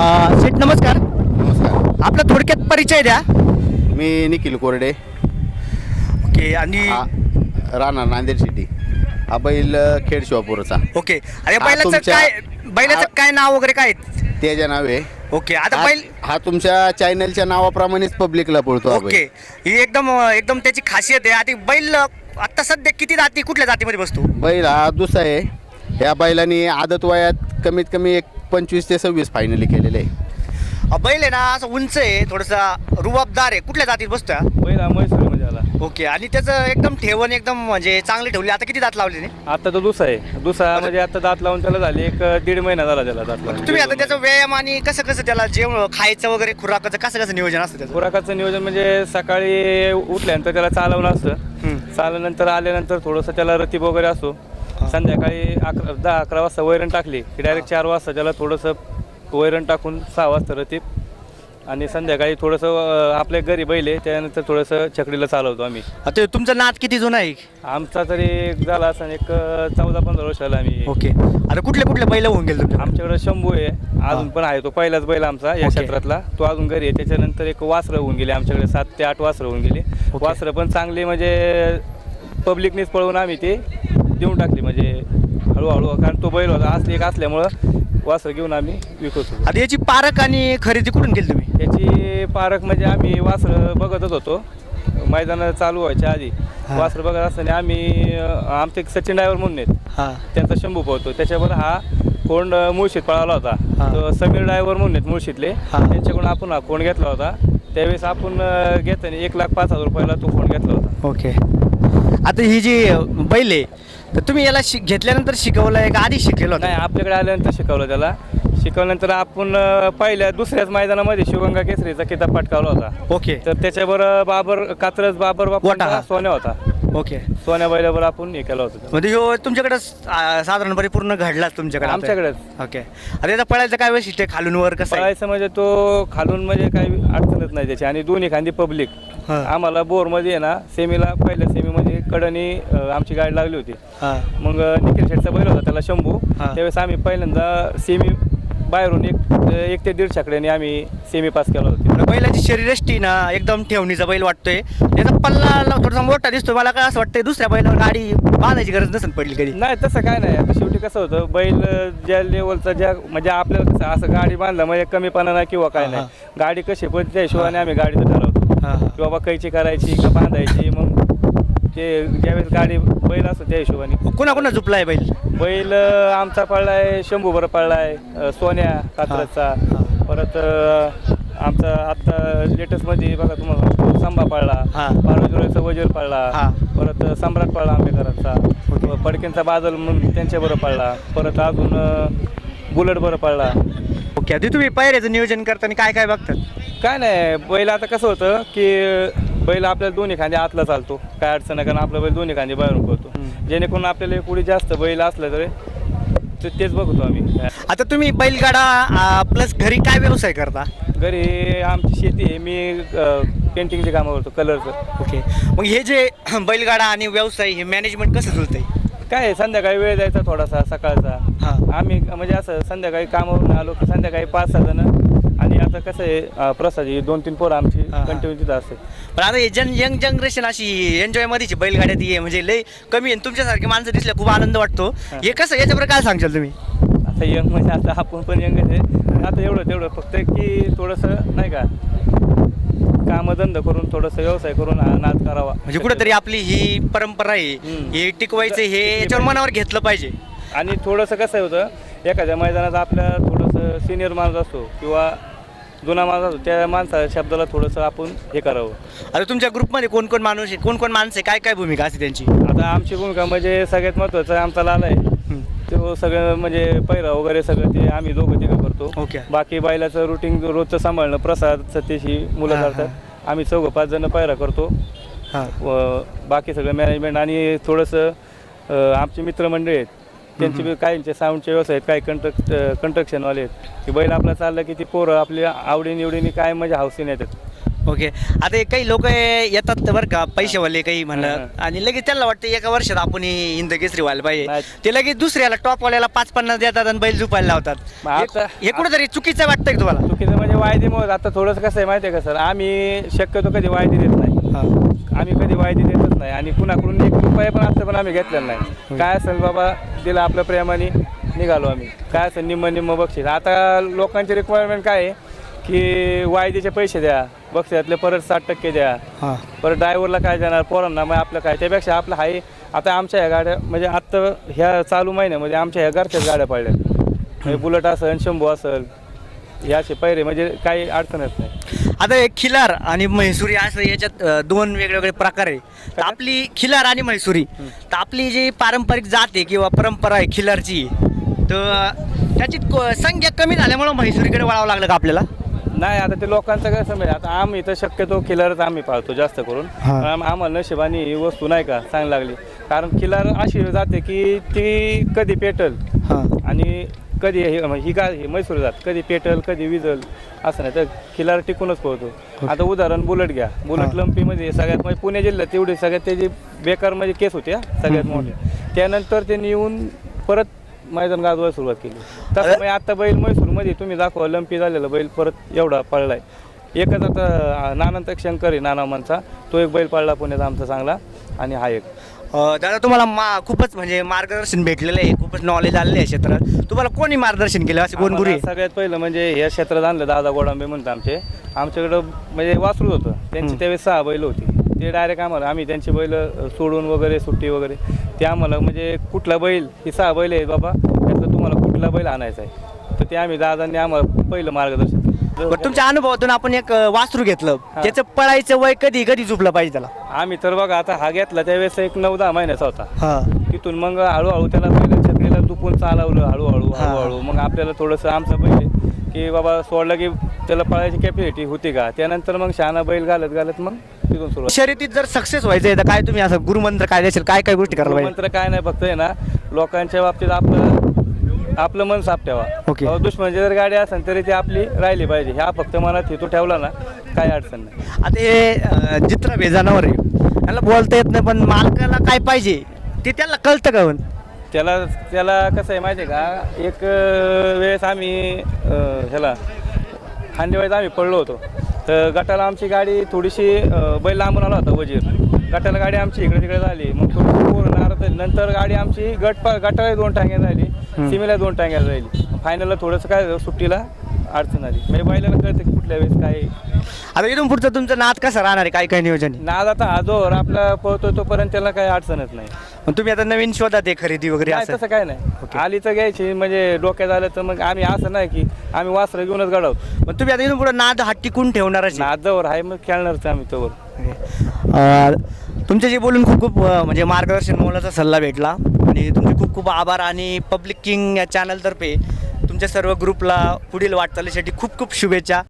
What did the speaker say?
अ, सेठ नमस्कार. नमस्कार. आपला थोडक्यात परिचय द्या. मी निखिल कोरडे. ओके आणि राहणार नांदेड सिटी. हा बैल अ, खेड शिवापूरचा. ओके. अरे हा बैलाचं तुमच्या- काय बैलाचं हा- काय नाव वगैरे काय? आहे? त्याच्या नावे ओके आता बैल हा तुमच्या चॅनलच्या नावाप्रमाणेच पब्लिकला पळतो हा बैल. ओके. ही एकदम एकदम त्याची खासियत आहे. आता बैल आता सध्या किती जाती कुठल्या जातीमध्ये बसतो? बैल हा दुसरा आहे. या बैलांनी आदत वयात कमीत कमी एक पंचवीस ते सव्वीस फायनली केलेले. आहे बैल आहे ना असं उंच आहे थोडंसा रुबाबदार आहे. कुठल्या जातीत बसतोय हा? पहिला म्हैसूर म्हणजे आला ओके आणि त्याचं एकदम ठेवण एकदम म्हणजे चांगली ठेवली. आता किती दात लावले नाही आता तो दुसरा आहे. दुसरा म्हणजे आता दात लावून त्याला झाले एक दीड महिना झाला त्याला दात लावून. तुम्ही आता त्याचा व्यायाम आणि कसं कसं त्याला जेवण खायचं वगैरे खुराकाचं कसं कसं नियोजन असतं त्याचं? खुराकाचं नियोजन म्हणजे सकाळी उठल्यानंतर त्याला चालवणं असतं. चालल्यानंतर आल्यानंतर थोडंसं त्याला रतीब वगैरे असतो. संध्याकाळी अकरा दहा अकरा वाजता वैरण टाकली. की डायरेक्ट चार वाजता त्याला थोडंसं वैरण टाकून सहा वाजता रतीब आणि संध्याकाळी थोडंसं अं, आपल्या घरी बैल आहे त्यानंतर थोडंसं छकडीला चालवतो आम्ही. आता तुमचं नाद किती जुना आहे? आमचा तरी एक झाला असं एक चौदा पंधरा वर्षाला आम्ही. ओके. आता कुठले कुठले बैल होऊन गेले तुमच्या आमच्याकडे शंभू आहे. अजून पण आहे तो पहिलाच बैल आमचा या ओके. क्षेत्रातला. तो अजून घरी आहे. त्याच्यानंतर एक वासरं होऊन गेले. आमच्याकडे सात ते आठ वासरं होऊन गेली. वासरं पण चांगली म्हणजे पब्लिकनेच पळवून आम्ही ते. देऊन टाकली म्हणजे हळूहळू कारण तो बैल होता. असली एक असल्यामुळं वासरं घेऊन आम्ही विकतो आता याची पारख आणि खरेदी कुठून केली तुम्ही? त्याची पारख म्हणजे आम्ही वासरं बघतच होतो. मैदान चालू व्हायच्या आधी. वासरं बघत असताना आम्ही अं, आमचे एक सचिन ड्रायव्हर म्हणून आहेत. हां. त्यांचा शंभू पळतो त्याच्यावर हा कोंड मुळशीत पळाला होता. हा. तो समीर ड्रायव्हर म्हणून आहेत मुळशीतले. हा. त्यांच्याकडून आपण हा कोंड घेतला होता. त्यावेळेस आपण अं, घेताना एक लाख पाच हजार रुपयाला तो कोंड घेतला होता. ओके. आता ही जी बैल आहे तर तुम्ही याला शिक घेतल्यानंतर शिकवलं आहे का? आधी शिकलेलं नाही आपल्याकडे आल्यानंतर शिकवलं त्याला. शिकवल्यानंतर आपण पहिल्या दुसऱ्याच मैदानामध्ये शिवगंगा केसरीचा किताब पटकावला होता. ओके. तर त्याच्यावर बाबर कात्रज बाबर वाटा हा. सोन्या होता. ओके. सोन्या बैलावर आपण हे केलं होतं. म्हणजे ह्यो तुमच्याकडे साधारणपणे पूर्ण घडलाच तुमच्याकडे? आमच्याकडेच. ओके. आता त्याचा पळायचं काय वैशिष्ट्य आहे? खालून वर कसं आहे? पळायचं म्हणजे तो खालून म्हणजे काही अडचणच नाही त्याची. आणि दोन्ही खांदी पब्लिक हा. आम्हाला बोरमध्ये आहे ना सेमीला पहिल्या सेमीमध्ये कडनी आमची गाडी लागली होती. हां. मग निखिल शेटचा बैल होता त्याला शंभू. हा. त्यावेळेस आम्ही पहिल्यांदा सेमी बाहेरून एक एक ते दीड छकड्याने आम्ही सेमी पास केला होती. आणि बैलाची शरीरष्टी ना एकदम ठेवणीचा बैल वाटतोय. त्याचा पल्ला थोडासा मोठा दिसतोय. मला काय असं वाटतंय दुसऱ्या बैलावर गाडी बांधायची गरज नसेल पडली कधी? नाही तसं काय नाही. आता शेवटी कसं होतं बैल अं, ज्या लेवलचा ज्या म्हणजे आपल्याला कसं असं गाडी बांधलं म्हणजे कमीपणा नाही किंवा काय हा, नाही. गाडी कशी पण त्या हिशोबाने आम्ही गाडीचं ठरवतो हां की बाबा कैची करायची का बांधायची मग ते ज्यावेळेस गाडी बैल असतो त्या हिशोबाने. कुणा कुणा झुपलाय बैल? बैल अं, आमचा पडलाय शंभू बरं पडलाय अं, सोन्या कात्रजचा. हा. परत अं, आमचा आता लेटेस्टमध्ये बघा तुम्हाला संभा पडला हा. पारोजुरेचा वजीर हा. परत अं, सम्राट पडला आंबेकरांचा पडकेंचा बादल म्हणून त्यांच्या बरं पडला परत अजून बुलेट बरं पडला ओके आधी तुम्ही पायऱ्याचं नियोजन करताना काय काय बघतात? काय नाही बैल आता कसं होतं की बैल आपल्याला दोन्ही खांदे आतला चालतो. काय अडचण नाही कारण आपला बैल दोन्ही खांदे बाहेरून पळतो. जेणेकरून आपल्याला कुठे जास्त बैल असलं तर ते- तेच बघतो आम्ही. आता तुम्ही बैलगाडा प्लस घरी काय व्यवसाय करता? घरी आमची शेती आहे. मी पेंटिंगचे कामं करतो कलरचं ओके. मग हे जे बैलगाडा आणि व्यवसाय हे मॅनेजमेंट कसं जुळतंय काय आहे, संध्याकाळी वेळ द्यायचा थोडासा सकाळचा. हां. आम्ही म्हणजे असं संध्याकाळी कामावरून आलो की संध्याकाळी पाच सहा जण आता कसं आहे प्रसाद ही दोन तीन पोरं आमची. कंटिन्यू तिथं असते पण आता हे जन यंग जनरेशन अशी एन्जॉय मध्येची बैलगाड्यात ये म्हणजे लय कमी आहे तुमच्यासारखे माणसं दिसल्या खूप आनंद वाटतो हा. कसं याच्यावर काय सांगशाल तुम्ही आता यंग म्हणजे आता आपण पण यंग आहे आता एवढं तेवढं फक्त की थोडंसं नाही का कामधंदा करून थोडंसं व्यवसाय करून नाद करावा म्हणजे कुठेतरी आपली ही परंपरा आहे. हे टिकवायचं हे याच्यावर. मनावर घेतलं पाहिजे आणि थोडंसं कसं होतं एखाद्या मैदानात आपल्या थोडंसं सिनियर माणूस असतो किंवा जुना माणूस असतो त्या माणसा शब्दाला थोडंसं आपण हे करावं. आता तुमच्या ग्रुपमध्ये कोण कोण माणूस आहे? कोण कोण माणसं आहे? काय काय भूमिका असते त्यांची? आता आमची भूमिका म्हणजे सगळ्यात महत्त्वाचं आमचा लाला आहे. तो सगळं म्हणजे पैरा वगैरे सगळं ते आम्ही दोघं तिघं करतो. ओके. बाकी बैलाचं रुटीन रोजचं सांभाळणं प्रसाद सतीश ही मुलं हा, करतात. आम्ही चौघं पाच जण पैरा करतो. हां. व बाकी सगळं मॅनेजमेंट आणि थोडंसं अं, आमचे मित्रमंडळी आहेत. त्यांचे बी काहींचे साऊंडचे व्यवसाय आहेत काही कंट्रक्ट कंस्ट्रक्शनवाले आहेत. की बैल आपला चाललं की ती पोरं आपल्या आवडी निवडीने काय म्हणजे हावसीन येतात. ओके. आता हे काही लोक येतात बरं का पैसेवाले काही म्हणलं. आणि लगेच त्यांना वाटतं एका वर्षात आपण ही हिंद केसरी व्हायला पाहिजे. ते लगेच दुसऱ्याला टॉपवाल्याला पाच पन्नास देतात आणि बैल झुपायला लावतात. मग आता- हे- हे कुठेतरी चुकीचं वाटतंय का तुम्हाला? चुकीचं म्हणजे वायदेमुळे आता थोडंसं कसं आहे माहिती आहे का सर? आम्ही शक्यतो कधी वायदे देत नाही. आम्ही कधी वायदे देतच नाही. आणि कुणाकडून एक रुपया पण असतं पण आम्ही घेतलेला नाही. काय असेल बाबा दिलं आपल्या प्रेमाने निघालो आम्ही. काय असेल निम्म निम्म बक्षीस. आता लोकांची रिक्वायरमेंट काय आहे? की वायदेचे पैसे द्या बक्षिसातले परत साठ टक्के द्या. हा. परत ड्रायव्हरला काय देणार पोरांना मग आपलं काय? त्यापेक्षा आपलं आहे आता आमच्या ह्या गाड्या म्हणजे आत्ता ह्या चालू महिन्यामध्ये आमच्या ह्या घरच्याच गाड्या पडल्या म्हणजे बुलेट असेल शंभू असेल याचे पैरे म्हणजे काही अडचणच नाही. आता हे खिलार आणि म्हैसुरी असं याच्यात अं, दोन वेगवेगळे प्रकार आहे. तर आपली खिलार आणि म्हैसुरी. तर आपली जी पारंपरिक जात आहे किंवा परंपरा आहे खिलारची तर त्याची क- संख्या कमी झाल्यामुळं म्हैसुरीकडे वळावं लागलं का आपल्याला? नाही आता ते लोकांचं कसं म्हणजे आता आम्ही तर शक्यतो किलरच आम्ही पाळतो जास्त करून. हा. पण आम- आम्हाला नशिबाने ही वस्तू नाही का चांगली लागली. कारण किलर अशी जाते की ती कधी पेटल. हां. आणि कधी हे ही का ही मैसूर जात कधी पेटल कधी विजल असं नाही. तर खिलार टिकूनच पोहतो. आता उदाहरण बुलेट घ्या. बुलेट. लंपीमध्ये सगळ्यात म्हणजे पुणे जिल्ह्यात तेवढी सगळ्यात त्याची बेकार म्हणजे केस होती हा, सगळ्यात मोठी. त्यानंतर त्यांनी येऊन परत मैदान गाजवायला सुरुवात केली. तसं म्हणजे आता बैल मैसूरमध्ये तुम्ही दाखवा लंपी झालेला बैल परत एवढा पळलाय. एकच आता नानंत शंकर आहे नानामांचा तो एक बैल पळला पुण्यात आमचा चांगला. आणि हा एक. दादा तुम्हाला मा खूपच म्हणजे मार्गदर्शन भेटलेलं आहे खूपच नॉलेज आलेलं आहे क्षेत्रात तुम्हाला कोणी मार्गदर्शन केलं असे कोण गुरु आहे? सगळ्यात पहिलं म्हणजे या क्षेत्रात आणलं दादा गोडांबे म्हणतात आमचे आमच्याकडं म्हणजे वासरू होतं त्यांची. त्यावेळेस सहा बैल होती ते डायरेक्ट आम्हाला आम्ही त्यांची बैल सोडून वगैरे सुट्टी वगैरे ते आम्हाला म्हणजे कुठला बैल ही सहा बैल आहेत बाबा त्यातलं तुम्हाला कुठला बैल आणायचा आहे तर ते आम्ही दादांनी आम्हाला पहिलं मार्गदर्शन. बरं तुमच्या अनुभवातून आपण एक अं, वासरू घेतलं. त्याचं पळायचं वय कधी कधी झुपलं पाहिजे त्याला? आम्ही तर बघा आता हा घेतला त्यावेळेस एक नऊ दहा महिन्याचा होता. हां. तिथून मग हळूहळू त्याला पहिलं छकडीला दुपून चालवलं हळूहळू हा. हळूहळू. मग आपल्याला थोडंसं आमचं आहे की बाबा सोडलं की त्याला पळायची कॅपॅसिटी होती का? त्यानंतर मग शहाणा बैल घालत घालत मग तिथून सुरुवात. शर्यतीत जर सक्सेस व्हायचं तर काय तुम्ही असं गुरुमंत्र काय देशील काय काय गोष्टी करायला पाहिजे? मंत्र काय नाही फक्त आहे ना लोकांच्या बाबतीत आपलं आपलं मन साफ ठेवा. ओके. अहो, दुश्मनची जर गाडी असेल तरी ती आपली राहिली पाहिजे. ह्या फक्त मनात हेतू ठेवला ना काही अडचण नाही. आता हे अं, जित्रा भेजानावर आहे. त्याला बोलता येत नाही पण मालकाला काय पाहिजे ते त्याला कळतं का पण? त्याला त्याला कसं आहे माहिती आहे का? एक अं, वेळेस आम्ही अं, ह्याला खांदेवाईत आम्ही पडलो होतो. तर गटाला आमची गाडी थोडीशी अं, बैल लांबून आला होता वजीर. गटाला गाडी आमची इकडे तिकडे झाली. मग थोडी पोरं नाराज झाली. नंतर गाडी आमची गट गटाला दोन टांग्या झाली. सीमेला दोन टांग्या झाली फायनलला थोडंसं काय झालं, सुट्टीला अडचण आली. म्हणजे बैलाला कळतं की कुठल्या वेळेस काय. आता इथून पुढचं तुमचं नाद कसं राहणार आहे? काय काय नियोजन आहे? नाद आता आजोवर आपला पळतो तोपर्यंत त्याला काही अडचणच नाही. मग तुम्ही आता नवीन शोधात आहे खरेदी वगैरे नाही असं? तसं काय नाही. आली तर घ्यायची म्हणजे डोक्यात आलं तर मग आम्ही असं नाही की आम्ही वासरं घेऊनच गडावतो मग तुम्ही आता इथून पुढे नाद हा टिकून ठेवणारच आहे. नादावर आहे मग खेळणारच आम्ही तोवर. अं, तुमच्याशी बोलून खूप खूप अं, म्हणजे मार्गदर्शन मोलाचा सल्ला भेटला. आणि तुमचे खूप खूप आभार आणि पब्लिक किंग या चॅनलतर्फे तुमच्या सर्व ग्रुपला पुढील वाटचालीसाठी खूप खूप शुभेच्छा.